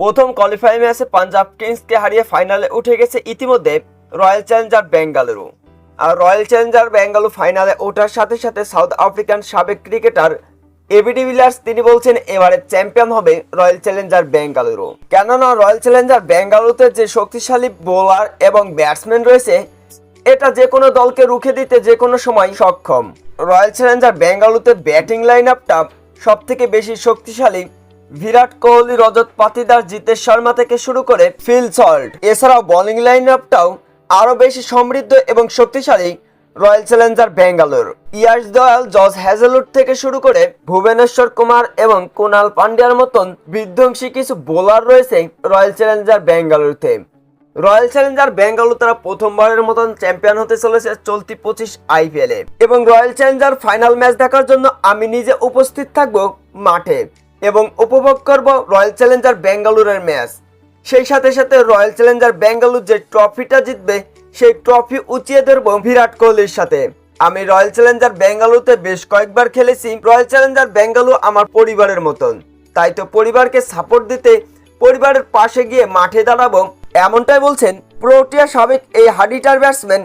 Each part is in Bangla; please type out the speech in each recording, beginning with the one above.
প্রথম কোয়ালিফাই ম্যাচে পাঞ্জাব কিংসকে হারিয়ে ফাইনালে উঠে গেছে ইতিমধ্যে রয়্যাল চ্যালেঞ্জার বেঙ্গালুরু আর রয়্যাল চ্যালেঞ্জার বেঙ্গালুরু ফাইনালে ওঠার সাথে সাথে সাউথ আফ্রিকান সাবেক ক্রিকেটার এবিডি ভিলিয়ার্স তিনি বলছেন, এবারে চ্যাম্পিয়ন হবে রয়্যাল চ্যালেঞ্জার বেঙ্গালুরু কেননা রয়্যাল চ্যালেঞ্জার বেঙ্গালুরুতে যে শক্তিশালী বোলার এবং ব্যাটসম্যান রয়েছে, এটা যে কোনো দলকে রুখে দিতে যে কোনো সময় সক্ষম। রয়্যাল চ্যালেঞ্জার বেঙ্গালুরুতে ব্যাটিং লাইন আপটা সব থেকে বেশি শক্তিশালী বিরাট কোহলি, রজত পাতিদার জিতেশ শর্মা থেকে শুরু করে ফিল সল্ট। এছাড়াও বোলিং লাইন আপটাও আরও বেশি সমৃদ্ধ এবং শক্তিশালী রয়্যাল চ্যালেঞ্জার বেঙ্গালোর ইয়াশ দয়াল, জজ হ্যাজেলউড থেকে শুরু করে ভুবনেশ্বর কুমার এবং কুনাল পান্ডিয়ার মতন বিধ্বংসী কিছু বোলার রয়েছে রয়্যাল চ্যালেঞ্জার বেঙ্গালুরুতে রয়্যাল চ্যালেঞ্জার বেঙ্গালুরু তারা প্রথমবারের মতন চ্যাম্পিয়ন হতে চলেছে চলতি পঁচিশ আইপিএলে এবং রয়্যাল চ্যালেঞ্জার ফাইনাল ম্যাচ দেখার জন্য আমি নিজে উপস্থিত থাকব মাঠে। এবং উপভোগ করব রয়্যাল চ্যালেঞ্জার বেঙ্গালুরের ম্যাচ সেই সাথে সাথে রয়্যাল চ্যালেঞ্জার বেঙ্গালুরু যে ট্রফিটা জিতবে, সেই ট্রফি উঁচিয়ে ধরবো বিরাট কোহলির সাথে। আমি রয়্যাল চ্যালেঞ্জার বেঙ্গালুরুতে বেশ কয়েকবার খেলেছি। রয়্যাল চ্যালেঞ্জার বেঙ্গালুরু আমার পরিবারের মতন। তাই তো পরিবারকে সাপোর্ট দিতে পরিবারের পাশে গিয়ে মাঠে দাঁড়াবো, এমনটাই বলছেন প্রোটিয়া সাবেক এই হাডিটার batsman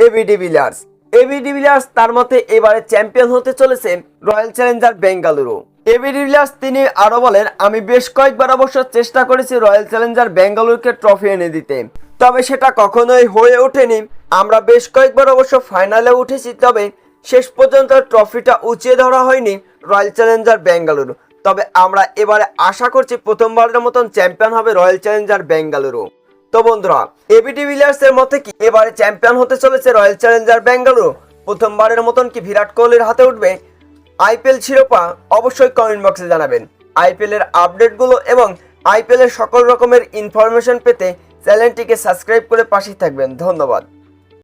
AB de Villiers AB de Villiers তার মতে এবারে চ্যাম্পিয়ন হতে চলেছে Royal Challenger Bengaluru AB de Villiers তিনি আরও বলেন, আমি বেশ কয়েকবার অবশ্য চেষ্টা করেছি রয়্যাল চ্যালেঞ্জার বেঙ্গালুরুকে ট্রফি এনে দিতে, তবে সেটা কখনোই হয়ে ওঠেনি। আমরা বেশ কয়েকবার অবশ্য ফাইনালে উঠেছি, তবে শেষ পর্যন্ত ট্রফিটা উঁচিয়ে ধরা হয়নি রয়্যাল চ্যালেঞ্জার বেঙ্গালুরু। তবে আমরা এবারে আশা করছি প্রথমবারের মতন চ্যাম্পিয়ন হবে রয়্যাল চ্যালেঞ্জার বেঙ্গালুরু। তো বন্ধুরা এবিটি ভিলিয়ার্স এর মতে কি এবারে চ্যাম্পিয়ন হতে চলেছে রয়্যাল চ্যালেঞ্জার বেঙ্গালুরু? প্রথমবারের মতন কি বিরাট কোহলির হাতে উঠবে? আইপিএল শিরোপা অবশ্যই কমেন্ট বক্সে জানাবেন। আইপিএলের আপডেটগুলো এবং আইপিএলের সকল রকমের ইনফরমেশন পেতে চ্যানেলটিকে সাবস্ক্রাইব করে পাশেই থাকবেন। ধন্যবাদ।